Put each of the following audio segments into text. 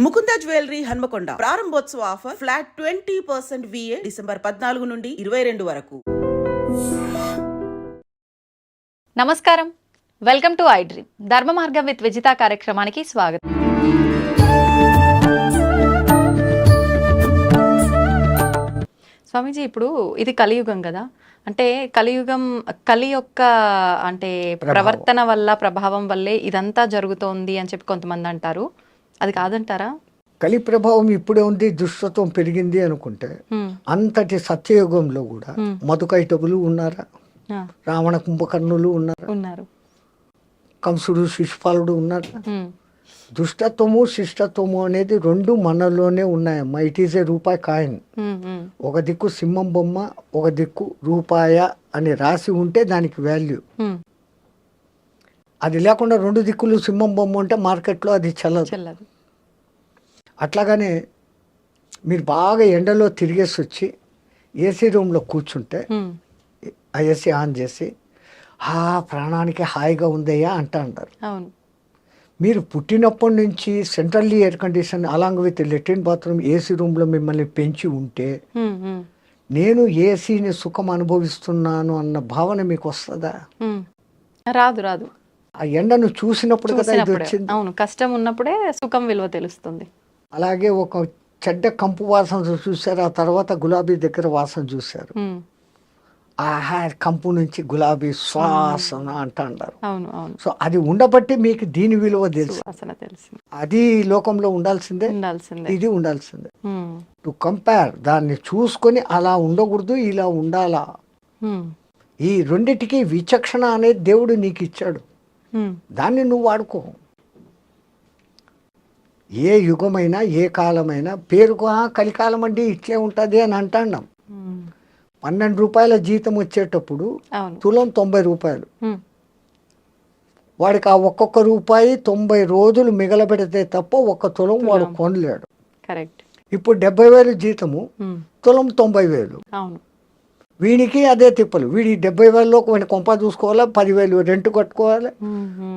Mukunda jewellery Hanamkonda. ప్రారంభోత్సవ offer flat twenty percent VA December పద్నాలుగు నుండి ఇరవై రెండు వరకు. నమస్కారం. Welcome to I dream. Dharma Margam with Vijitha కార్యక్రమానికి స్వాగతం. స్వామీజీ ఇప్పుడు ఇది కలియుగం కదా? అంటే కలియుగం కలి యొక్క అంటే ప్రవర్తన వల్ల ప్రభావం వల్లే ఇదంతా జరుగుతోంది అని చెప్పి కొంతమంది అంటారు. అది కాదంటారా కలి ప్రభావం ఇప్పుడే ఉంది దుష్టత్వం పెరిగింది అనుకుంటే. అంతటి సత్యయుగంలో కూడా. మధుకైటవులు ఉన్నారా రావణ కుంభకర్ణులు ఉన్నారా ఉన్నారు కంసుడు శిశుపాలుడు ఉన్నారా. దుష్టత్వము శిష్టత్వము అనేది రెండు మనలోనే ఉన్నాయమ్మా ఇట్ ఈస్ ఏ రూపాయి కాయిన్. ఒక దిక్కు సింహం బొమ్మ ఒక దిక్కు రూపాయ అని రాసి ఉంటే దానికి వాల్యూ. అది లేకుండా రెండు దిక్కులు సింహం బొమ్మ ఉంటే మార్కెట్లో అది చల్లదు చెల్లదు అట్లాగనే మీరు బాగా ఎండలో తిరిగేసి వచ్చి ఏసీ రూమ్లో కూర్చుంటే. ఆ ఏసీ ఆన్ చేసి ఆ ప్రాణానికి హాయిగా ఉందయ్యా అంటా అంటారు మీరు పుట్టినప్పటి నుంచి centrally air condition along with latrine bathroom AC రూమ్లో మిమ్మల్ని పెంచి ఉంటే. నేను ఏసీని సుఖం అనుభవిస్తున్నాను అన్న భావన మీకు వస్తుందా. రాదు రాదు ఆ ఎండను చూసినప్పుడు కదా ఇది వచ్చింది. అవును కష్టం ఉన్నప్పుడే సుఖం విలువ తెలుస్తుంది. అలాగే ఒక చెడ్డ కంపు వాసన చూశారు ఆ తర్వాత గులాబీ దగ్గర వాసన చూశారు. ఆహా కంపు నుంచి గులాబీ శ్వాసన అంట అంటారు సో అది ఉండబట్టి మీకు దీని విలువ తెలుసు. అది లోకంలో ఉండాల్సిందే. ఇది ఉండాల్సిందే. టు కంపేర్ దాన్ని చూసుకొని అలా ఉండకూడదు ఇలా ఉండాలా. ఈ రెండిటికి విచక్షణ అనేది దేవుడు నీకు ఇచ్చాడు. దాన్ని నువ్వు వాడుకో. ఏ యుగమైనా ఏ కాలమైనా పేరుకు "ఆ, కలికాలం అండి ఇట్లే ఉంటుంది అని అంటాం. పన్నెండు రూపాయల జీతం వచ్చేటప్పుడు తులం తొంభై రూపాయలు. వాడికి ఆ ఒక్కొక్క రూపాయి తొంభై రోజులు మిగలబెడితే తప్ప ఒక్క తులం వాడు. కొనలేడు. కరెక్ట్. ఇప్పుడు డెబ్బై వేలు జీతము. తులం తొంభై వేలు. అవును. వీడికి అదే తిప్పలు. వీడి డెబ్బై వేలలో వీడిని కొంప చూసుకోవాలా పదివేలు రెంట్ కట్టుకోవాలి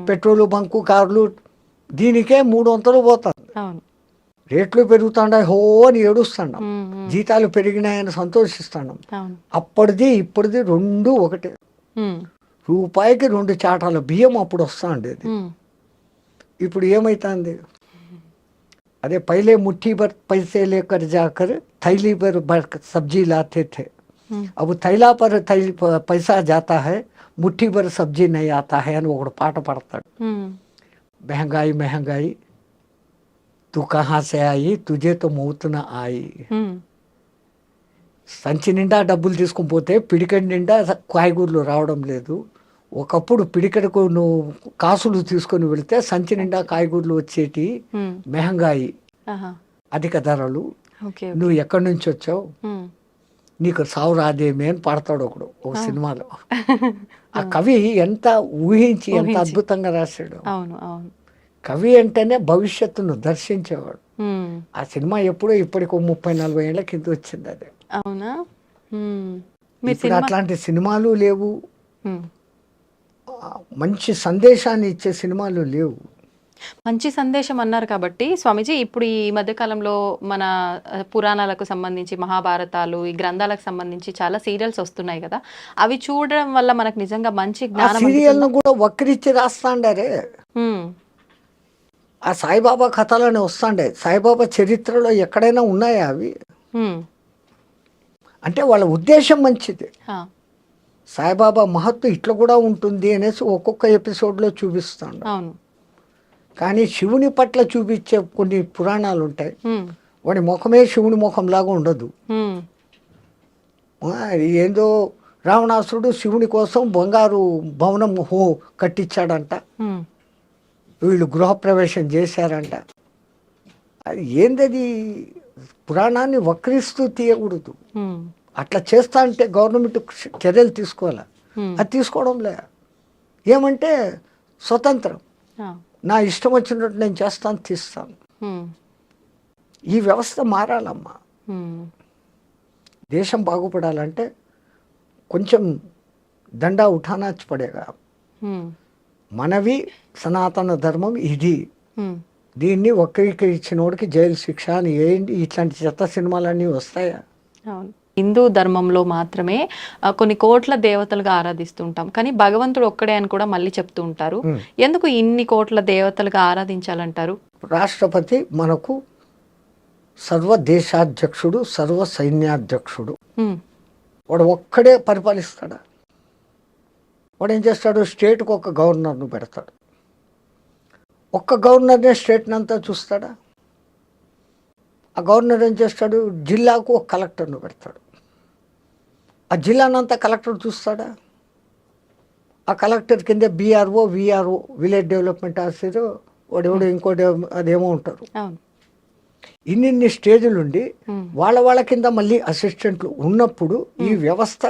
పెట్రోల్ బంకు కార్లు దీనికే మూడు వంతలు పోతుంది. రేట్లు పెరుగుతున్నాయి హో అని ఏడుస్తున్నాం జీతాలు పెరిగినాయని సంతోషిస్తున్నాం అప్పటిది ఇప్పటిది రెండు ఒకటే. రూపాయికి రెండు చాటాల బియ్యం అప్పుడు వస్తా ఉండేది ఇప్పుడు ఏమైతుంది? అదే పైలే ముట్టి బర్ పైసే లేకర్ జాకర్ థైలీ బర్ సబ్జీ లాతే अब थैला पर थैली प- पैसा जाता है मुट्ठी भर सब्जी नहीं आता है అని ఒకడు పాట పడతాడు హ్మ్. महंगाई महंगाई तू कहाँ से आई तुझे तो मौत न आई హ్మ్. సంచి నిండా డబ్బులు తీసుకుని పోతే పిడికడి నిండా కాయగూరలు రావడం లేదు ఒకప్పుడు పిడికడకు నువ్వు కాసులు తీసుకొని వెళితే సంచి నిండా కాయగూరలు వచ్చేటి హ్మ్. మెహంగాయి ఆహా. అధిక ధరలు ఓకే ఓకే నువ్వు ఎక్కడి నుంచి వచ్చావు హ్మ్. నీకు సావు రాదేమి అని పాడతాడు ఒకడు ఒక సినిమాలో. ఆ కవి ఎంత ఊహించి ఎంత. అద్భుతంగా రాశాడు. కవి అంటేనే భవిష్యత్తును దర్శించేవాడు. ఆ సినిమా ఎప్పుడో ఇప్పటికి ముప్పై నలభై ఏళ్ళ కింద వచ్చింది అది. అవునా? ఇప్పుడు అట్లాంటి సినిమాలు లేవు. మంచి సందేశాన్ని ఇచ్చే సినిమాలు లేవు. మంచి సందేశం అన్నారు కాబట్టి స్వామీజీ ఇప్పుడు ఈ మధ్య కాలంలో మన పురాణాలకు సంబంధించి మహాభారతాలు ఈ గ్రంథాలకు సంబంధించి చాలా సీరియల్స్ వస్తున్నాయి కదా. అవి చూడడం వల్ల మనకు నిజంగా మంచి జ్ఞానం సీరియల్ను కూడా వక్రించి రాస్తాండారే. ఆ సాయిబాబా కథలని వస్తాండే సాయిబాబా చరిత్రలో ఎక్కడైనా ఉన్నాయా అవి. అంటే వాళ్ళ ఉద్దేశం మంచిది. సాయిబాబా మహత్తు ఇట్లా కూడా ఉంటుంది అనేసి ఒక్కొక్క ఎపిసోడ్లో చూపిస్తాడు. అవును. కానీ శివుని పట్ల చూపించే కొన్ని పురాణాలు ఉంటాయి. వాడి ముఖమే శివుని ముఖంలాగా ఉండదు ఏందో రావణాసురుడు శివుని కోసం బంగారు భవనం హో కట్టించాడంట. వీళ్ళు గృహప్రవేశం చేశారంట అది ఏందది పురాణాన్ని వక్రిస్తూ తీయకూడదు. అట్లా చేస్తా అంటే గవర్నమెంట్ చర్యలు తీసుకోవాలి. అది తీసుకోవడం లే ఏమంటే స్వతంత్రం. నా ఇష్టం వచ్చినట్టు నేను చేస్తాను తీస్తాను. ఈ వ్యవస్థ మారాలమ్మా. దేశం బాగుపడాలంటే కొంచెం దండా ఉఠానాచి పడేగా. మనవి సనాతన ధర్మం ఇది. దీన్ని వక్రీకరించిన వాడికి జైలు శిక్ష అని ఏంటి ఇట్లాంటి చెత్త సినిమాలన్నీ వస్తాయా అవును హిందూ ధర్మంలో మాత్రమే కొన్ని కోట్ల దేవతలుగా ఆరాధిస్తుంటాం. కానీ భగవంతుడు ఒక్కడే అని కూడా మళ్ళీ చెప్తూ ఉంటారు. ఎందుకు ఇన్ని కోట్ల దేవతలుగా ఆరాధించాలంటారు? రాష్ట్రపతి మనకు సర్వ దేశాధ్యక్షుడు సర్వ సైన్యాధ్యక్షుడు వాడు ఒక్కడే పరిపాలిస్తాడా? వాడు ఏం చేస్తాడు? స్టేట్కి ఒక గవర్నర్ను పెడతాడు. ఒక్క గవర్నర్నే స్టేట్ని అంతా చూస్తాడా? ఆ గవర్నర్ ఏం చేస్తాడు? జిల్లాకు ఒక కలెక్టర్ను పెడతాడు. ఆ జిల్లానంతా కలెక్టర్ చూస్తాడా? ఆ కలెక్టర్ కింద BRO VRO village development officer వాడెవడో ఇంకోటి అదేమో ఉంటారు. ఇన్నిన్ని స్టేజులు ఉండి ఉమ్, వాళ్ళ వాళ్ళ కింద మళ్ళీ అసిస్టెంట్లు ఉన్నప్పుడు ఈ వ్యవస్థ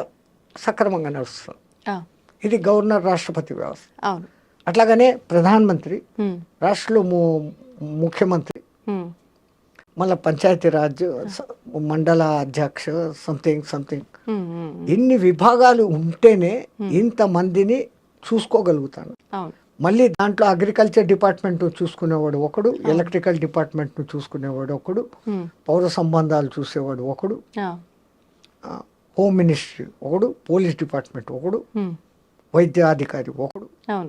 సక్రమంగా నడుస్తుంది. ఇది గవర్నర్ రాష్ట్రపతి వ్యవస్థ. అట్లాగనే ప్రధానమంత్రి రాష్ట్రంలో ముఖ్యమంత్రి మళ్ళీ పంచాయతీరాజ్ స- మండల అధ్యక్ష సంథింగ్ సంథింగ్ ఇన్ని విభాగాలు ఉంటేనే ఇంతమందిని చూసుకోగలుగుతాను. మళ్ళీ దాంట్లో అగ్రికల్చర్ డిపార్ట్మెంట్ చూసుకునేవాడు ఒకడు ఎలక్ట్రికల్ డిపార్ట్మెంట్ను చూసుకునేవాడు ఒకడు ఉమ్, పౌర సంబంధాలు చూసేవాడు ఒకడు హోమ్ మినిస్ట్రీ ఒకడు పోలీస్ డిపార్ట్మెంట్ ఒకడు ఉమ్, వైద్యాధికారి ఒకడు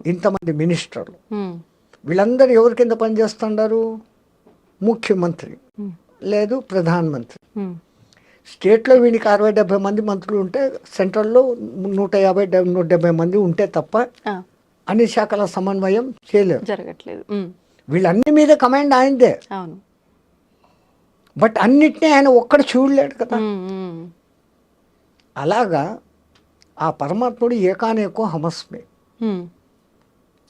ఇంతమంది మినిస్టర్లు. ఉమ్, వీళ్ళందరూ ఎవరి కింద పనిచేస్తున్నారు ముఖ్యమంత్రి. లేదు ప్రధానమంత్రి. స్టేట్లో వీనికి అరవై డెబ్బై మంది మంత్రులు ఉంటే సెంట్రల్లో నూట యాభై నూట డెబ్బై మంది ఉంటే తప్ప అన్ని శాఖల సమన్వయం చేయలేరు జరగట్లేదు. వీళ్ళన్ని మీద కమాండ్ ఆయనదే. బట్ అన్నిటినీ ఆయన ఒక్కడ చూడలేడు కదా. అలాగా ఆ పరమాత్ముడు ఏకానేకో హమస్మే.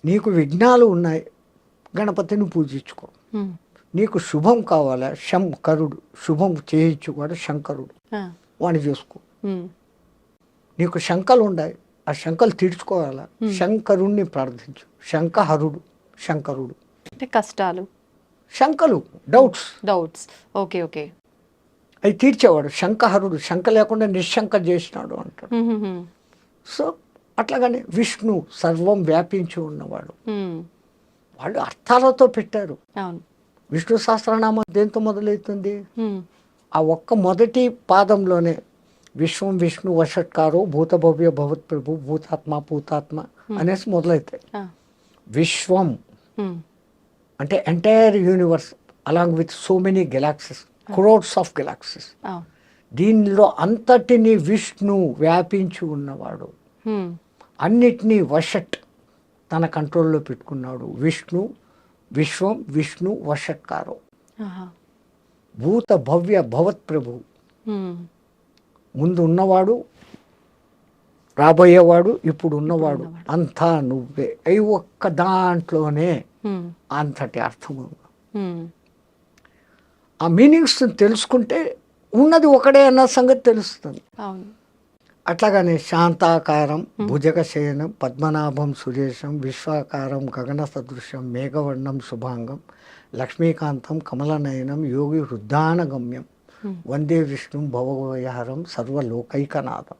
నీకు విఘ్నాలు ఉన్నాయి గణపతిని పూజించుకో. నీకు శుభం కావాలా? శంకరుడు శుభం చేయించుకోడు శంకరుడు. ఆ, వాడిని చేసుకో. నీకు శంకలు ఉన్నాయి ఆ శంకలు తీర్చుకోవాలా? శంకరుణ్ణి ప్రార్థించు. శంకహరుడు శంకరుడు. అంటే కష్టాలు. శంకలు డౌట్స్. డౌట్స్. Okay okay. అవి తీర్చేవాడు. శంకహరుడు శంక లేకుండా నిశంక చేసినాడు అంటాడు. సో అట్లాగనే విష్ణు సర్వం వ్యాపించి ఉన్నవాడు. వాళ్ళు అర్థాలతో పెట్టారు. అవును. విష్ణు సహస్రనామం దేంతో మొదలవుతుంది? ఆ ఒక్క మొదటి పాదంలోనే విశ్వం విష్ణు వషట్కారో భూత భవ్య భవత్ ప్రభు భూతాత్మ భూతాత్మ అనేసి మొదలవుతాయి. విశ్వం అంటే entire universe along with so many galaxies crores of galaxies. దీనిలో అంతటిని విష్ణు వ్యాపించి ఉన్నవాడు. అన్నిటినీ వషట్ తన కంట్రోల్లో పెట్టుకున్నాడు. విష్ణు విశ్వం విష్ణు వషట్కారో భూత భవ్య భవత్ ప్రభు. ముందు ఉన్నవాడు రాబోయేవాడు ఇప్పుడు ఉన్నవాడు అంతా నువ్వే. అయి ఒక్క దాంట్లోనే అంతటి అర్థం ఆ మీనింగ్స్ తెలుసుకుంటే ఉన్నది ఒకడే అన్న సంగతి తెలుస్తుంది. అవును. అట్లాగనే శాంతాకారం భుజగ శయనం పద్మనాభం సురేశం విశ్వాకారం గగన సదృశం మేఘవర్ణం శుభాంగం లక్ష్మీకాంతం కమలనయనం యోగి హృద్దానగమ్యం వందే విష్ణు భవవయహరం సర్వలోకైకనాథం.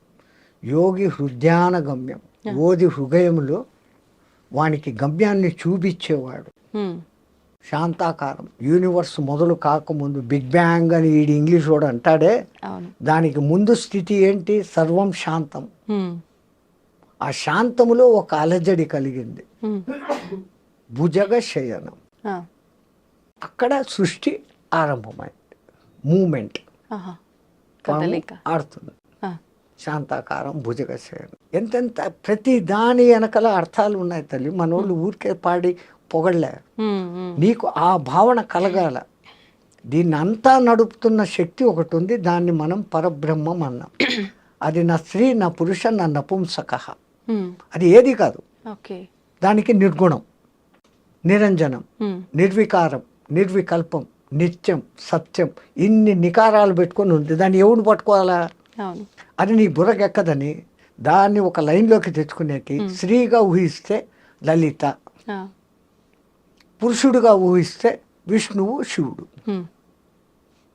యోగి హృద్యానగమ్యం ఓది హృదయంలో వానికి గమ్యాన్ని చూపించేవాడు. శాంతాకారం. యూనివర్స్ మొదలు కాకముందు బిగ్ బ్యాంగ్ అని ఈడు ఇంగ్లీష్ వాడు అంటాడే దానికి ముందు స్థితి ఏంటి? సర్వం శాంతం. ఆ శాంతములో ఒక అలజడి కలిగింది. భుజగ శయనం. అక్కడ సృష్టి ఆరంభమైంది. మూమెంట్. ఆడుతుంది. శాంతాకారం భుజగ శయనం. ఎంతెంత ప్రతి దాని వెనకల అర్థాలు ఉన్నాయి తల్లి. మనోళ్ళు ఊరికే పాడి ఉమ్, నీకు ఆ భావన కలగాల. దీన్ని అంతా నడుపుతున్న శక్తి ఒకటి ఉంది దాన్ని మనం పరబ్రహ్మం అన్నాం. అది నా స్త్రీ నా పురుష నా నపుంసక. అది ఏది కాదు. దానికి నిర్గుణం నిరంజనం నిర్వికారం నిర్వికల్పం నిత్యం సత్యం ఇన్ని నికారాలు పెట్టుకొని ఉంది దాన్ని ఎవడు పట్టుకోవాలా? అది నీ బుర్రకెక్కదని దాన్ని ఒక లైన్లోకి తెచ్చుకునేకి స్త్రీగా ఊహిస్తే లలిత. పురుషుడుగా ఊహిస్తే విష్ణువు శివుడు.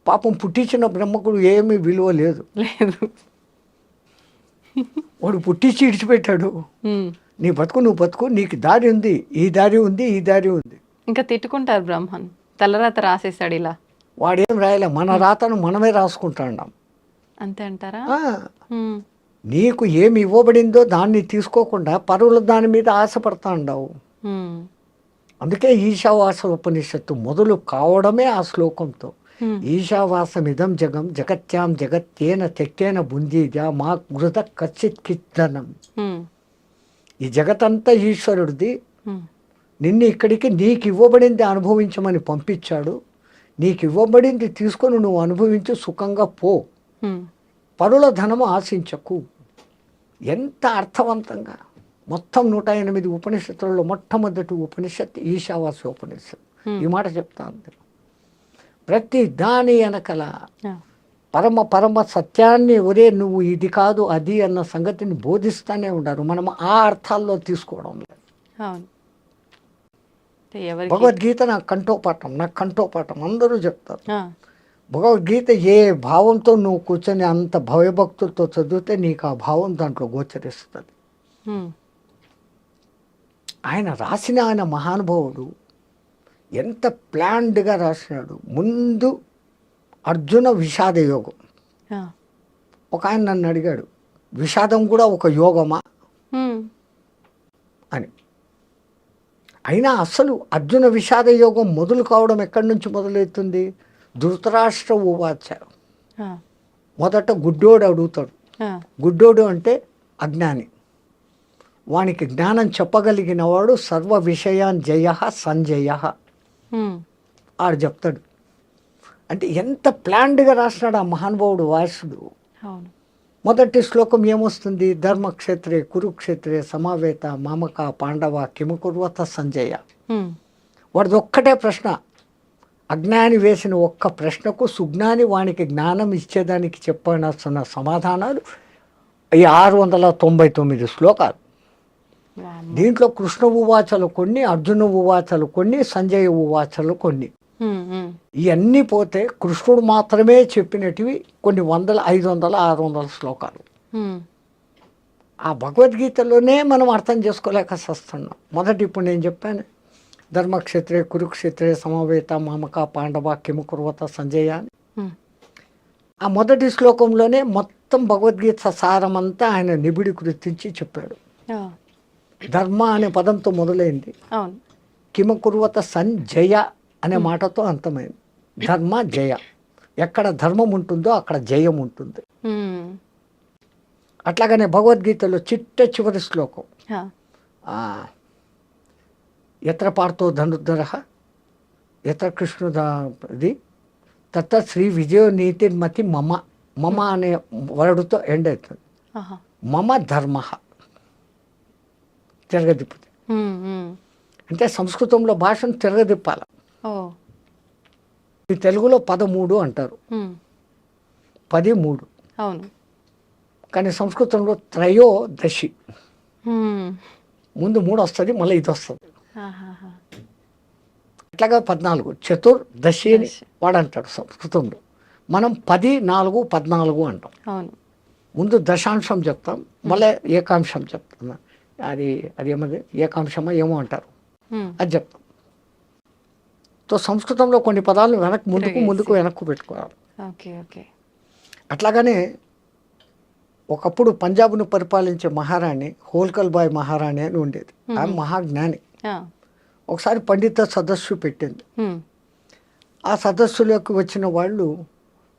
పాపం పుట్టించిన బ్రహ్మకుడు ఏమీ విలువ లేదు. లేదు. వాడు పుట్టించి ఇడిచిపెట్టాడు. నీ బతుకు నువ్వు బతుకు నీకు దారి ఉంది ఈ దారి ఉంది ఈ దారి ఉంది. ఇంకా తిట్టుకుంటారు బ్రహ్మన్ తలరాత రాసేసాడు ఇలా. వాడేం రాయలే మన రాతను మనమే రాసుకుంటున్నాం అంతే అంటారా. నీకు ఏమి ఇవ్వబడిందో దాన్ని తీసుకోకుండా పరువుల దాని మీద ఆశపడతా ఉండవు. అందుకే ఈశావాస ఉపనిషత్తు మొదలు కావడమే ఆ శ్లోకంతో. ఈశావాసమిదం జగం జగత్యాం జగత్తేన తెక్కేన బుందీజ మా గృత కచ్చిత్ హ్మ్. ఈ జగతంతా ఈశ్వరుడిది. నిన్ను ఇక్కడికి నీకు ఇవ్వబడింది అనుభవించమని పంపించాడు నీకు ఇవ్వబడింది తీసుకొని నువ్వు అనుభవించు సుఖంగా పో. పరుల ధనము ఆశించకు ఎంత అర్థవంతంగా మొత్తం నూట ఎనిమిది ఉపనిషత్తులలో మొట్టమొదటి ఉపనిషత్తు ఈశావాస్య ఉపనిషత్తు. ఈ మాట చెప్తా ఉంది ప్రతి దాని వెనకల. పరమ పరమ సత్యాన్ని ఒరే నువ్వు ఇది కాదు అది అన్న సంగతిని బోధిస్తానే ఉన్నారు. మనం ఆ అర్థాల్లో తీసుకోవడం లేదు. భగవద్గీత నాకు కంఠోపాఠం నాకు కంఠోపాఠం అందరూ చెప్తారు. భగవద్గీత ఏ భావంతో నువ్వు కూర్చొని అంత భయభక్తులతో చదివితే నీకు ఆ భావం దాంట్లో గోచరిస్తుంది. ఆయన రాసిన ఆయన మహానుభావుడు. ఎంత ప్లాన్డ్గా రాసినాడు. ముందు అర్జున విషాద యోగం. ఒక ఆయన నన్ను అడిగాడు విషాదం కూడా ఒక యోగమా. అని. అయినా అసలు అర్జున విషాద యోగం మొదలు కావడం ఎక్కడి నుంచి మొదలవుతుంది? ధృతరాష్ట్ర ఉవాచ. మొదట గుడ్డోడు అడుగుతాడు. గుడ్డోడు అంటే అజ్ఞాని. వానికి జ్ఞానం చెప్పగలిగిన వాడు సర్వ విషయాన్ జయ సంజయ. ఆడు చెప్తాడు. అంటే ఎంత ప్లాన్డ్గా రాసినాడు ఆ మహానుభావుడు వాసుడు మొదటి శ్లోకం ఏమొస్తుంది? ధర్మక్షేత్రే కురుక్షేత్రే సమావేత మామక పాండవ కిమకుర్వత సంజయ. వాడిది ఒక్కటే ప్రశ్న. అజ్ఞాని వేసిన ఒక్క ప్రశ్నకు సుజ్ఞాని వానికి జ్ఞానం ఇచ్చేదానికి చెప్పనస్తున్న సమాధానాలు ఈ ఆరు వందల తొంభై తొమ్మిది శ్లోకాలు. దీంట్లో కృష్ణ ఉవాచలు కొన్ని అర్జున ఉవాచలు కొన్ని సంజయ ఉవాచలు కొన్ని. ఇవన్నీ పోతే కృష్ణుడు మాత్రమే చెప్పినటివి కొన్ని వందల ఐదు వందల ఆరు వందల శ్లోకాలు. ఆ భగవద్గీతలోనే మనం అర్థం చేసుకోలేక వస్తున్నాం మొదటి ఇప్పుడు నేను చెప్పాను ధర్మక్షేత్రే కురుక్షేత్రే సమవేత మామక పాండవ కిమకుర్వత సంజయ అని. ఆ మొదటి శ్లోకంలోనే మొత్తం భగవద్గీత సారమంతా ఆయన నిబిడి గుర్తించి చెప్పాడు. ధర్మ అనే పదంతో మొదలైంది. కిమకుర్వత సంజయ అనే మాటతో అంతమైంది. ధర్మ జయ. ఎక్కడ ధర్మం ఉంటుందో అక్కడ జయం ఉంటుంది. అట్లాగనే భగవద్గీతలో చిట్ట చివరి శ్లోకం. ఎత్ర పార్థో ధనుర్ధర ఎత్ర కృష్ణుద ఇది తత్త శ్రీ విజయ నీతిర్మతి మమ. మమ అనే వర్డ్తో ఎండ్ అవుతుంది. మమ ధర్మ. తిరగదిప్పుతుంది. హ్మ్. అంటే సంస్కృతంలో భాషను తిరగదిప్పాలి ఈ తెలుగులో పదమూడు అంటారు. పది మూడు అవును కానీ సంస్కృతంలో త్రయోదశి హ్మ్. ముందు మూడు వస్తుంది మళ్ళీ ఇది వస్తుంది. ఇట్లాగా పద్నాలుగు చతుర్దశి అని దశి. వాడు అంటాడు సంస్కృతంలో మనం పది నాలుగు పద్నాలుగు అంటాం ముందు దశాంశం చెప్తాం మళ్ళీ ఏకాంశం చెప్తాం అది అది ఏమది ఏకాంశమా ఏమో అంటారు. అది చెప్తాం తో సంస్కృతంలో కొన్ని పదాలు వెనక్కి ముందుకు. ముందుకు వెనక్కు పెట్టుకోవాలి ఓకే ఓకే అట్లాగనే ఒకప్పుడు పంజాబ్ను పరిపాలించే మహారాణి హోల్కల్ బాయ్ మహారాణి అని ఉండేది ఆమె మహాజ్ఞాని. ఒకసారి పండిత సదస్సు పెట్టింది. ఆ సదస్సులోకి వచ్చిన వాళ్ళు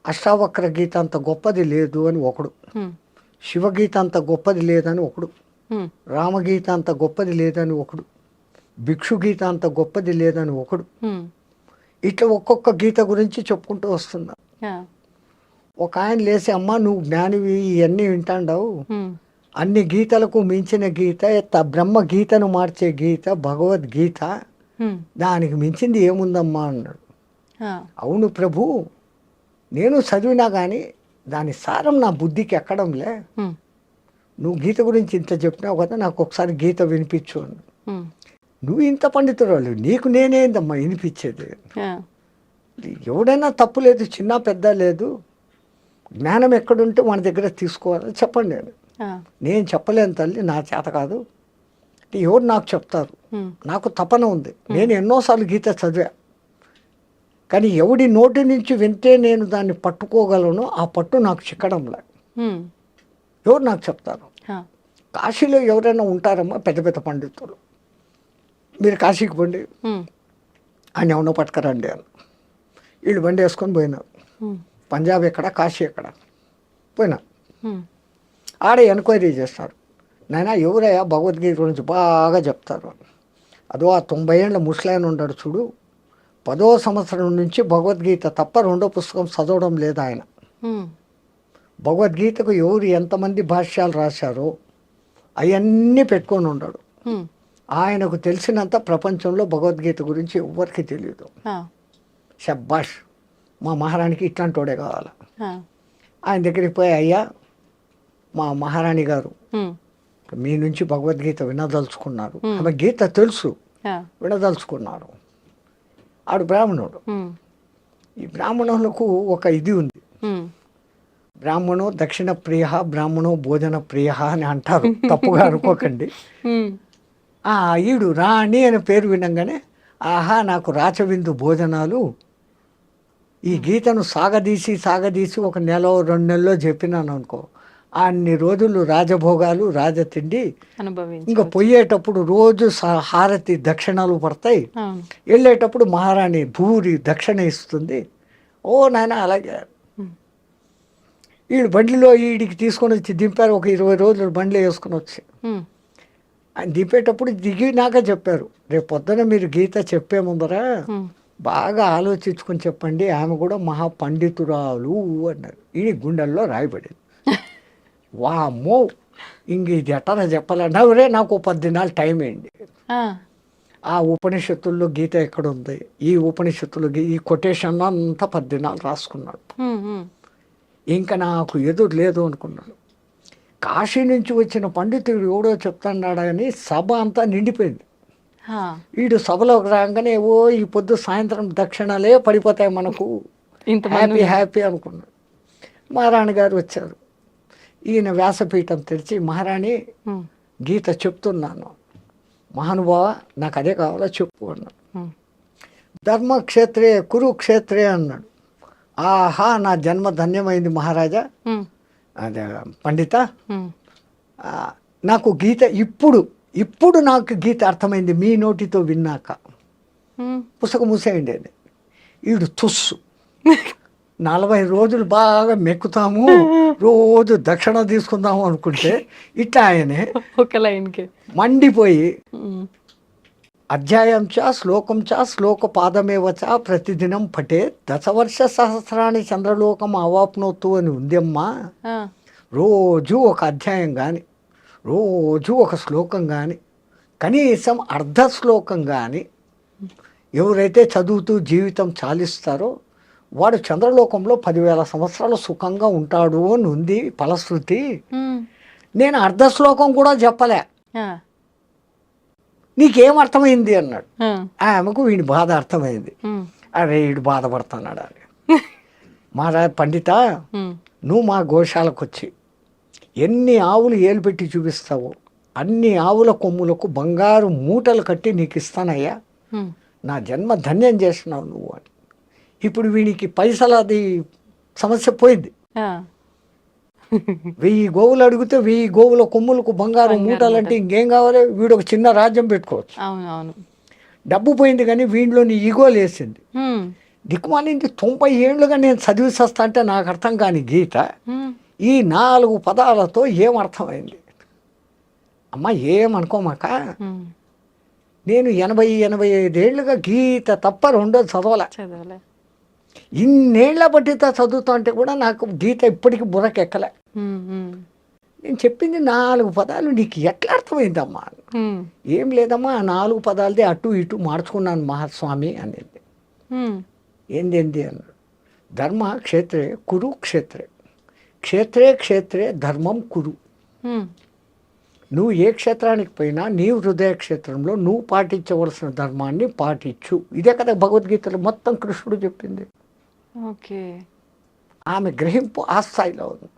అష్టావక్ర గీత అంత గొప్పది లేదు అని ఒకడు. శివగీత అంత గొప్పది లేదని ఒకడు. రామగీత అంత గొప్పది లేదని ఒకడు భిక్షు గీత అంత గొప్పది లేదని ఒకడు హ్మ్. ఇట్లా ఒక్కొక్క గీత గురించి చెప్పుకుంటూ వస్తున్నారు ఆ. ఒక ఆయన లేసి అమ్మ నువ్వు జ్ఞానివి ఇవన్నీ వింటాండావు హ్మ్. అన్ని గీతలకు మించిన గీత త- బ్రహ్మ గీతను మార్చే గీత భగవద్గీత. దానికి మించింది ఏముందమ్మా అన్నాడు ఆ. అవును ప్రభు నేను చదివినా కానీ దాని సారం నా బుద్ధికి ఎక్కడంలే. నువ్వు గీత గురించి ఇంత చెప్పినావు కదా నాకు ఒకసారి గీత వినిపించు. నువ్వు ఇంత పండితురాలు నీకు నేనేందమ్మా వినిపించేది. ఎవడైనా తప్పు లేదు చిన్న పెద్ద లేదు జ్ఞానం ఎక్కడుంటే మన దగ్గర తీసుకోవాలని చెప్పండి నేను. నేను చెప్పలేను తల్లి నా చేత కాదు ఎవరు నాకు చెప్తారు. నాకు తపన ఉంది నేను ఎన్నోసార్లు గీత చదివా కానీ ఎవడి నోటి నుంచి వింటే నేను దాన్ని పట్టుకోగలను ఆ పట్టు నాకు చిక్కడంలే. ఎవరు నాకు చెప్తారు. కాశీలో ఎవరైనా ఉంటారమ్మా పెద్ద పెద్ద పండితులు. మీరు కాశీకి పండి. ఆయన ఎవనో పట్టుకరండి అని. వీళ్ళు బండి వేసుకొని పోయినారు. పంజాబ్ ఎక్కడ కాశీ ఎక్కడ? పోయినా. ఆడ ఎంక్వైరీ చేస్తారు. నాయన ఎవరయ్యా భగవద్గీత గురించి బాగా చెప్తారు? అదో ఆ తొంభై ఏళ్ళ ముసలాయన ఉన్నాడు చూడు. పదో సంవత్సరం నుంచి భగవద్గీత తప్ప రెండో పుస్తకం చదవడం లేదు ఆయన. భగవద్గీతకు ఎవరు ఎంతమంది భాష్యాలు రాశారో అవన్నీ పెట్టుకొని హ్మ్. ఆయనకు తెలిసినంత ప్రపంచంలో భగవద్గీత గురించి ఎవరికి తెలియదు. షబ్బాష్ మా మహారాణికి ఇట్లాంటి వాడే కావాలి. ఆయన దగ్గరికి పోయి అయ్యా మా మహారాణి గారు. మీ నుంచి భగవద్గీత వినదలుచుకున్నారు ఆమె గీత తెలుసు. వినదలుచుకున్నారు ఆడు బ్రాహ్మణుడు హ్మ్. ఈ బ్రాహ్మణులకు ఒక ఇది ఉంది. బ్రాహ్మణో దక్షిణ ప్రియ బ్రాహ్మణో భోజన ప్రియ అని అంటారు. తప్పుగా అనుకోకండి. ఈడు రాణి అనే పేరు వినంగానే ఆహా నాకు రాచవిందు భోజనాలు. ఈ గీతను సాగదీసి సాగదీసి ఒక నెల రెండు నెలలో చెప్పినాను అనుకో అన్ని రోజులు రాజభోగాలు రాజతిండి ఇంకా పోయేటప్పుడు రోజు హారతి దక్షిణాలు పడతాయి. వెళ్ళేటప్పుడు మహారాణి భూరి దక్షిణ ఇస్తుంది. ఓ నాయన అలాగే. వీడు బండిలో వీడికి తీసుకొని వచ్చి దింపారు ఒక ఇరవై రోజులు బండిలో వేసుకొని వచ్చి. ఆయన దింపేటప్పుడు దిగినాక చెప్పారు రేపు పొద్దున మీరు గీత చెప్పే ముందర. బాగా ఆలోచించుకొని చెప్పండి ఆమె కూడా మహా పండితురాలు అన్నారు ఈ గుండెల్లో రాయబడింది వామ్మో ఇంక ఇది ఎట్టరా చెప్పాలన్నా రే నాకు పది దినాలు టైం అయింది ఆ. ఉపనిషత్తుల్లో గీత ఎక్కడ ఉంది ఈ ఉపనిషత్తులు ఈ కొటేషన్ అంతా పది దినాలు రాసుకున్నాడు. ఇంకా నాకు ఎదురు లేదు అనుకున్నాడు. కాశీ నుంచి వచ్చిన పండితుడు ఎవడో చెప్తున్నాడా అని సభ అంతా నిండిపోయింది. వీడు సభలోకి రాగానే ఓ ఈ పొద్దు సాయంత్రం దక్షిణాలే పడిపోతాయి మనకు. ఇంతమంది హ్యాపీ హ్యాపీ అనుకున్నాడు. మహారాణి గారు వచ్చారు. ఈయన వ్యాసపీఠం తెరిచి మహారాణి. గీత చెప్తున్నాను. మహానుభావ నాకు అదే కావాలో చెప్పు అన్నాడు. ధర్మక్షేత్రే కురుక్షేత్రే అన్నాడు. ఆహా నా జన్మ ధన్యమైంది మహారాజా. అదే పండిత. నాకు గీత ఇప్పుడు ఇప్పుడు నాకు గీత అర్థమైంది మీ నోటితో విన్నాక. పుస్తకం మూసేయండి అని ఈడు తుస్సు. నలభై రోజులు బాగా మెక్కుతాము రోజు దక్షిణ తీసుకుందాము అనుకుంటే ఇట్లా ఆయనే ఒక లైన్కి. మండిపోయి. అధ్యాయం చ శ్లోకం చ శ్లోక పాదమేవ చ ప్రతిదినం పటే దశవర్ష సహస్రాన్ని చంద్రలోకం అవాప్నోత్తు అని ఉందమ్మా. రోజు ఒక అధ్యాయం కానీ రోజు ఒక శ్లోకం కానీ కనీసం అర్ధ శ్లోకం కానీ ఎవరైతే చదువుతూ జీవితం చాలిస్తారో వాడు చంద్రలోకంలో పదివేల సంవత్సరాలు సుఖంగా ఉంటాడు అని ఉంది ఫలశ్రుతి. నేను అర్ధ శ్లోకం కూడా చెప్పలే. నీకేం అర్థమైంది అన్నాడు ఆ. ఆమెకు వీడి బాధ అర్థమైంది. అరే వీడు బాధపడుతున్నాడు అని మహారాజ్ పండిత. నువ్వు మా గోశాలకు వచ్చి ఎన్ని ఆవులు ఏలు పెట్టి చూపిస్తావో అన్ని ఆవుల కొమ్ములకు బంగారు మూటలు కట్టి నీకు ఇస్తానయ్యా. నా జన్మ ధన్యం చేస్తున్నావు నువ్వు అని ఇప్పుడు వీనికి పైసలు అది సమస్య పోయింది. వెయ్యి గోవులు అడిగితే వెయ్యి గోవుల కొమ్ములకు బంగారు మూటలు అంటే ఇంకేం కావాలి వీడు ఒక చిన్న రాజ్యం పెట్టుకోవచ్చు అవును అవును డబ్బు పోయింది కానీ వీడిలోని ఈగో లేసింది హ్మ్. దిక్కుమాలింది తొంభై ఏళ్ళుగా నేను చదివి వస్తా అంటే నాకు అర్థం కాని గీత. ఈ నాలుగు పదాలతో ఏం అర్థమైంది అమ్మ ఏమనుకోమాక. నేను ఎనభై ఎనభై ఐదేళ్ళుగా గీత తప్ప రెండో చదవలే చదవలే ఇన్నేళ్ళ బట్టిత చదువుతా అంటే కూడా నాకు గీత ఇప్పటికీ బుర్రకెక్కలే. హ్మ్. నేను చెప్పింది నాలుగు పదాలు నీకు ఎట్లా అర్థమైందమ్మా. ఏం లేదమ్మా ఆ నాలుగు పదాలదే అటు ఇటు మార్చుకున్నాను మహాస్వామి అనేది. ఏందేంది అన్నాడు ధర్మ క్షేత్రే కురు క్షేత్రే. క్షేత్రే క్షేత్రే ధర్మం కురు. నువ్వు ఏ క్షేత్రానికి పోయినా నీ హృదయ క్షేత్రంలో నువ్వు పాటించవలసిన ధర్మాన్ని పాటించు. ఇదే కదా భగవద్గీతలో మొత్తం కృష్ణుడు చెప్పింది. ఓకే. ఆమె గ్రహింపు ఆ స్థాయిలో ఉంది.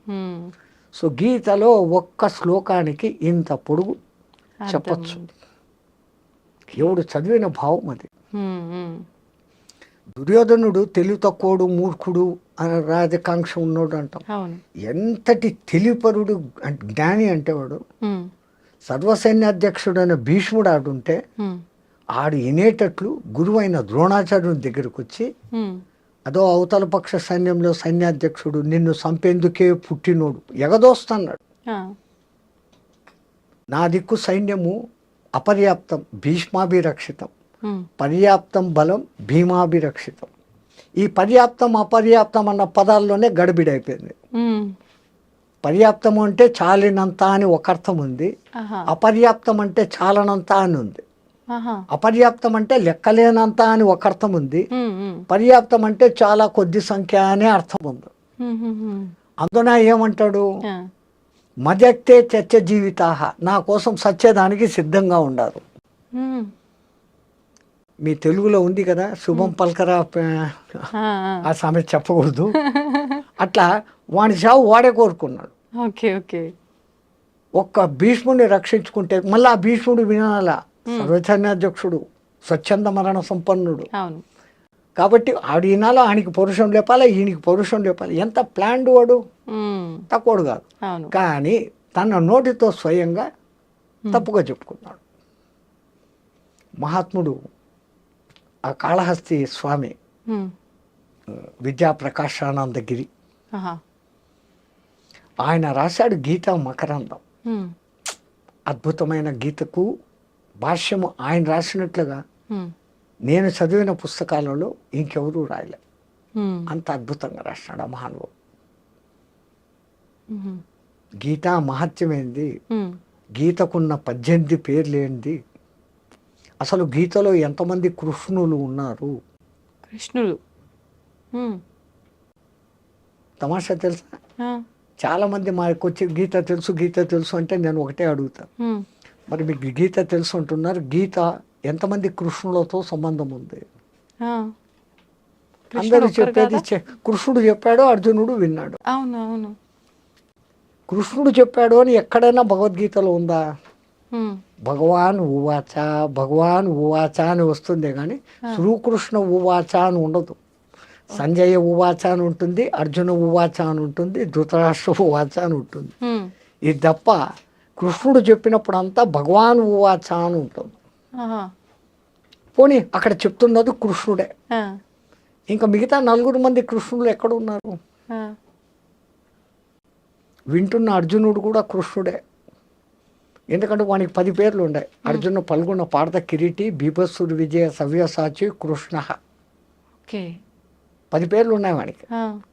సో గీతలో ఒక్క శ్లోకానికి ఇంత పొడుగు చెప్పచ్చు. ఎవడు చదివిన భావం అది. దుర్యోధనుడు తెలివి తక్కువడు మూర్ఖుడు అని రాజకాంక్ష ఉన్నోడు అంటాం. ఎంతటి తెలివిపరుడు అంటే జ్ఞాని అంటే వాడు ఉమ్, సర్వసైన్యాధ్యక్షుడు అనే భీష్ముడు ఆడుంటే ఆడు వినేటట్లు గురువైన ద్రోణాచార్యుని దగ్గరకు వచ్చి అదో అవతల పక్ష సైన్యంలో సైన్యాధ్యక్షుడు నిన్ను చంపేందుకే పుట్టినోడు. ఎగదోస్తన్నాడు నా దిక్కు సైన్యము అపర్యాప్తం భీష్మాభిరక్షితం. పర్యాప్తం బలం భీమాభిరక్షితం. ఈ పర్యాప్తం అపర్యాప్తం అన్న పదాల్లోనే గడిబిడైపోయింది పర్యాప్తం అంటే చాలినంత అని ఒక అర్థం ఉంది. అపర్యాప్తం అంటే చాలనంత అని ఉంది. అపర్యాప్తం అంటే లెక్కలేనంత అని ఒక అర్థం ఉంది పర్యాప్తం అంటే చాలా కొద్ది సంఖ్య అనే అర్థం ఉంది అందున ఏమంటాడు? మజక్తే చచ్చ జీవితాహ. నా కోసం సచ్చేదానికి సిద్ధంగా ఉండారు. మీ తెలుగులో ఉంది కదా శుభం పల్కరా ఆ, సామెత చెప్పకూడదు. అట్లా వాడి చావు వాడే కోరుకున్నాడు. Okay okay. ఒక్క భీష్ముడిని రక్షించుకుంటే మళ్ళీ ఆ భీష్ముడు వినాల? సర్వసైన్యాధ్యక్షుడు స్వచ్ఛంద మరణ సంపన్నుడు. కాబట్టి ఆడు ఈనాలో ఆయనకి పౌరుషం లేపాలి ఈయనకి పౌరుషం లేపాలి? ఎంత ప్లాన్డ్ వాడు? తక్కువడు కాదు. కానీ తన నోటితో స్వయంగా తప్పుగా చెప్పుకున్నాడు. మహాత్ముడు ఆ కాళహస్తి స్వామి విద్యాప్రకాశానందగిరి. ఆయన రాశాడు గీతా మకరందం. అద్భుతమైన గీతకు భాష్యము ఆయన రాసినట్లుగా నేను చదివిన పుస్తకాలలో ఇంకెవరూ రాయలే. అంత అద్భుతంగా రాసినాడు ఆ మహానుభావుడు. ఉమ్, గీతా మహత్యమైంది? గీతకున్న పద్దెనిమిది పేర్లేంది అసలు గీతలో ఎంతమంది కృష్ణులు ఉన్నారు? కృష్ణుడు ఉమ్, తమాషా తెలుసా? ఆ, చాలామంది మాకు వచ్చి గీత తెలుసు గీత తెలుసు అంటే నేను ఒకటే అడుగుతాను మరి మీకు గీత తెలుసు అంటున్నారు. గీత ఎంతమంది కృష్ణులతో సంబంధం ఉంది? అందరూ చెప్పేది కృష్ణుడు చెప్పాడు అర్జునుడు విన్నాడు. అవును అవును కృష్ణుడు చెప్పాడు అని ఎక్కడైనా భగవద్గీతలో ఉందా? భగవాన్ ఉవాచ భగవాన్ ఉవాచ అని వస్తుంది కానీ శ్రీకృష్ణ ఉవాచ అని ఉండదు. సంజయ ఉవాచ అని ఉంటుంది అర్జున ఉవాచ అని ఉంటుంది ధృతరాష్ట్ర ఉవాచ అని ఉంటుంది. ఇది తప్ప కృష్ణుడు చెప్పినప్పుడు అంతా భగవాన్ ఉవాచ అని ఉంటుంది. పోనీ అక్కడ చెప్తున్నది కృష్ణుడే. ఇంకా మిగతా నలుగురు మంది కృష్ణులు ఎక్కడ ఉన్నారు వింటున్న అర్జునుడు కూడా కృష్ణుడే. ఎందుకంటే వానికి పది పేర్లు ఉన్నాయి అర్జున పల్గొన్న పార్థ కిరీటి బీభత్సుడు విజయ సవ్యసాచి కృష్ణ. పది పేర్లు ఉన్నాయి వానికి.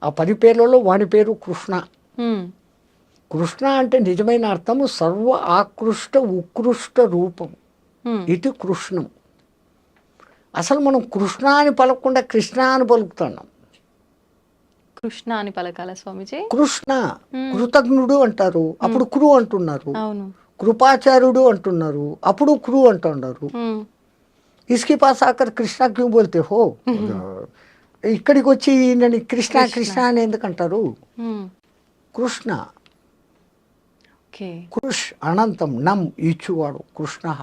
ఆ, పది పేర్లలో వాని పేరు కృష్ణ. కృష్ణ అంటే నిజమైన అర్థము సర్వ ఆకృష్ట ఉత్కృష్ట రూపం ఇది కృష్ణం. అసలు మనం కృష్ణ అని పలకకుండా కృష్ణ అని పలుకుతున్నాం. కృష్ణ అని పలకాల స్వామిజీ? కృష్ణ. కృతజ్ఞుడు అంటారు. అప్పుడు క్రు అంటున్నారు. కృపాచార్యుడు అంటున్నారు. అప్పుడు క్రు అంటున్నారు. ఇస్కి పాస్ ఆకర్ కృష్ణ క్యూ బోల్తే హో? ఇక్కడికి వచ్చి నేను కృష్ణ కృష్ణ. అని ఎందుకంటారు? కృష్ణ. కృష్ అనంతం నమ్ ఇచ్చువాడు కృష్ణ.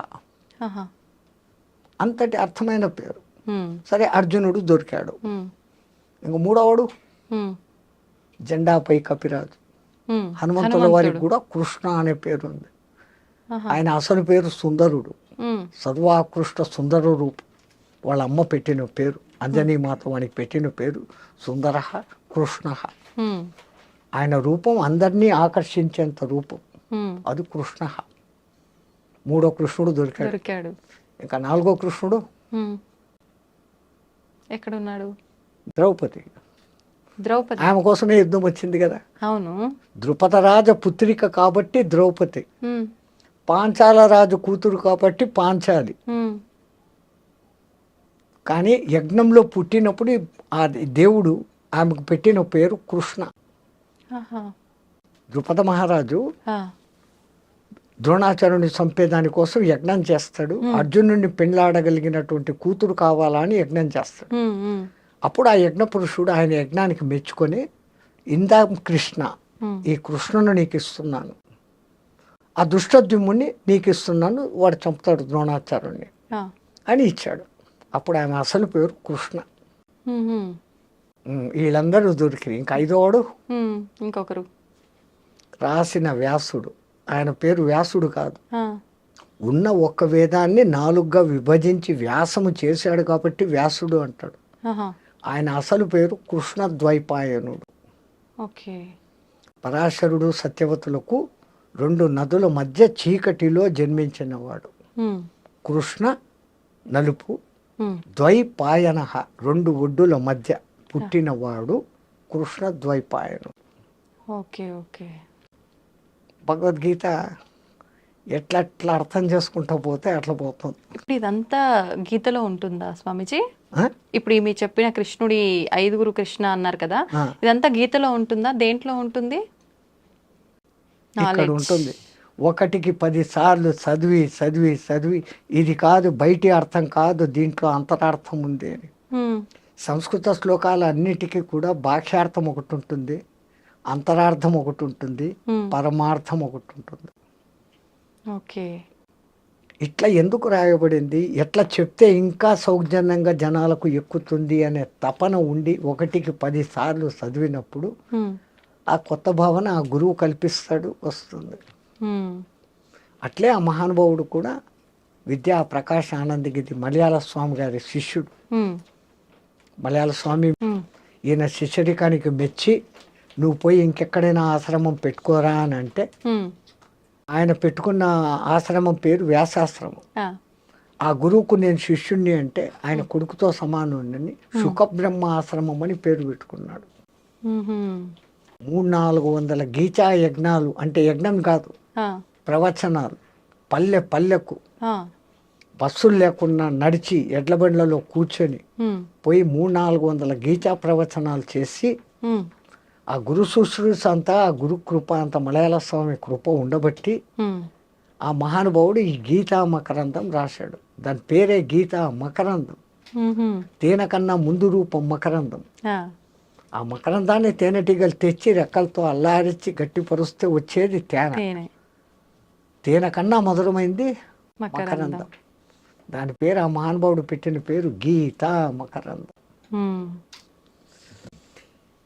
అంతటి అర్థమైన పేరు. సరే అర్జునుడు దొరికాడు. ఇంక మూడవడు? జెండాపై కపిరాజు. హనుమంతుల వారికి కూడా కృష్ణ అనే పేరు ఉంది ఆయన అసలు పేరు సుందరుడు. సర్వాకృష్ట సుందర రూపం. వాళ్ళ అమ్మ పెట్టిన పేరు అంజనీ మాత వానికి పెట్టిన పేరు సుందర కృష్ణ. ఆయన రూపం అందరినీ ఆకర్షించేంత రూపం. అది కృష్ణ. మూడో కృష్ణుడు దొరికాడు. దొరికాడు. ఇంకా నాలుగో కృష్ణుడు ఉమ్. ఎక్కడున్నాడు? ద్రౌపది. ద్రౌపది. ఆమె కోసమే యుద్ధం వచ్చింది కదా. అవును. ద్రుపదరాజ పుత్రిక కాబట్టి ద్రౌపది. ఉమ్, పాంచాల రాజు కూతురు కాబట్టి పాంచాలి. కానీ యజ్ఞంలో పుట్టినప్పుడు ఆ దేవుడు ఆమెకు పెట్టిన పేరు కృష్ణ. ద్రుపద మహారాజు ద్రోణాచార్యుని చంపేదాని కోసం యజ్ఞం చేస్తాడు. అర్జునుడిని పెండ్లాడగలిగినటువంటి కూతురు కావాలని యజ్ఞం చేస్తాడు. అప్పుడు ఆ యజ్ఞ పురుషుడు ఆయన యజ్ఞానికి మెచ్చుకొని ఇందా కృష్ణ. ఈ కృష్ణను నీకు ఇస్తున్నాను ఆ దుష్టద్యుమ్ముని నీకు ఇస్తున్నాను వాడు చంపుతాడు ద్రోణాచార్యుడిని ఆ, అని ఇచ్చాడు. అప్పుడు ఆమె అసలు పేరు కృష్ణ. వీళ్ళందరూ దొరికిరు. ఇంకా ఐదోడు హ్మ్, ఇంకొకరు. రాసిన వ్యాసుడు. ఆయన పేరు వ్యాసుడు కాదు. ఉన్న ఒక్క వేదాన్ని నాలుగుగా విభజించి వ్యాసము చేశాడు కాబట్టి వ్యాసుడు అంటాడు. ఆయన అసలు పేరు కృష్ణద్వైపాయనుడు. ఓకే. పరాశరుడు సత్యవతులకు రెండు నదుల మధ్య చీకటిలో జన్మించినవాడు. కృష్ణ నలుపు ద్వైపాయన రెండు ఒడ్డుల మధ్య పుట్టినవాడు కృష్ణ ద్వైపాయనుడు ఓకే ఓకే. భగవద్గీత ఎట్లా ఎట్లా అర్థం చేసుకుంటూ పోతే అట్లా పోతుంది. ఇప్పుడు ఇదంతా గీతలో ఉంటుందా స్వామీజీ? ఇప్పుడు ఈ మీరు చెప్పిన కృష్ణుడి ఐదుగురు కృష్ణ అన్నారు కదా. ఇదంతా గీతలో ఉంటుందా? దేంట్లో ఉంటుంది? ఇక్కడ. ఉంటుంది. ఒకటికి పది సార్లు చదివి చదివి చదివి ఇది కాదు బయటి అర్థం కాదు దీంట్లో అంతరార్థం ఉంది అని. సంస్కృత శ్లోకాలు అన్నిటికీ కూడా భాష్యార్థం ఒకటి ఉంటుంది. అంతరార్థం ఒకటి ఉంటుంది హ్మ్. పరమార్థం ఒకటి ఉంటుంది. ఓకే. ఇట్లా ఎందుకు రాయబడింది? ఎట్లా చెప్తే ఇంకా సౌజన్యంగా జనాలకు ఎక్కుతుంది అనే తపన ఉండి ఒకటికి పది సార్లు చదివినప్పుడు హ్మ్, ఆ కొత్త భావన ఆ గురువు కల్పిస్తాడు వస్తుంది. హ్మ్, అట్లే ఆ మహానుభావుడు కూడా విద్యా ప్రకాశ్ ఆనందగిరి మలయాళ స్వామి గారి శిష్యుడు. మలయాళ స్వామి ఈయన శిష్యరికానికి మెచ్చి నువ్వు పోయి ఇంకెక్కడైనా ఆశ్రమం పెట్టుకోరా అని అంటే. ఆయన పెట్టుకున్న ఆశ్రమం పేరు వ్యాసాశ్రమం. ఆ, గురువుకు నేను శిష్యుణ్ణి అంటే ఆయన కొడుకుతో సమానుండని సుఖబ్రహ్మ ఆశ్రమం అని పేరు పెట్టుకున్నాడు. మూడు నాలుగు వందల గీచా యజ్ఞాలు అంటే యజ్ఞం కాదు ప్రవచనాలు పల్లె పల్లెకు బస్సులు లేకుండా నడిచి ఎడ్ల బండ్లలో కూర్చొని పోయి మూడు నాలుగు వందల గీతా ప్రవచనాలు చేసి ఆ గురు శుశ్రూష అంతా ఆ గురు కృప అంత మలయాళ స్వామి కృప ఉండబట్టి. ఆ మహానుభావుడు ఈ గీతా మకరందం రాశాడు. దాని పేరే గీతా మకరందం. తేనె కన్నా ముందు రూపం మకరందం. ఆ, మకరందాన్ని తేనెటీగలు తెచ్చి రెక్కలతో అల్లారించి గట్టిపరుస్తే వచ్చేది తేనె. తేనె. కన్నా మధురమైంది మకరందం. దాని పేరు ఆ మహానుభావుడు పెట్టిన పేరు గీతా మకరందం.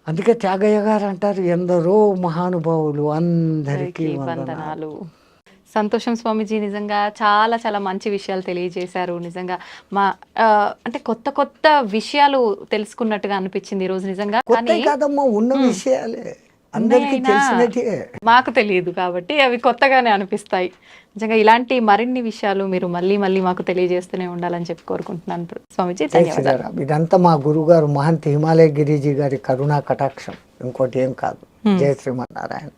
అందుకే త్యాగయ్య గారు అంటారు ఎందరో మహానుభావులు అందరికీ వందనాలు. సంతోషం స్వామీజీ నిజంగా చాలా చాలా మంచి విషయాలు తెలియజేశారు. నిజంగా మా అంటే కొత్త కొత్త విషయాలు తెలుసుకున్నట్టుగా అనిపించింది ఈ రోజు నిజంగా. కానీ కాదమ్మా ఉన్న విషయాలే. అందరికీ మాకు తెలియదు కాబట్టి అవి కొత్తగానే అనిపిస్తాయి. నిజంగా ఇలాంటి మరిన్ని విషయాలు మీరు మళ్ళీ మళ్ళీ మాకు తెలియజేస్తూనే ఉండాలని చెప్పి కోరుకుంటున్నాను. స్వామీజీ ధన్యవాదాలు. ఇదంతా మా గురుగారు మహంత్ హిమాలయ గిరిజీ గారి కరుణా కటాక్షం. ఇంకోటి ఏం కాదు. జయ శ్రీమన్నారాయణ.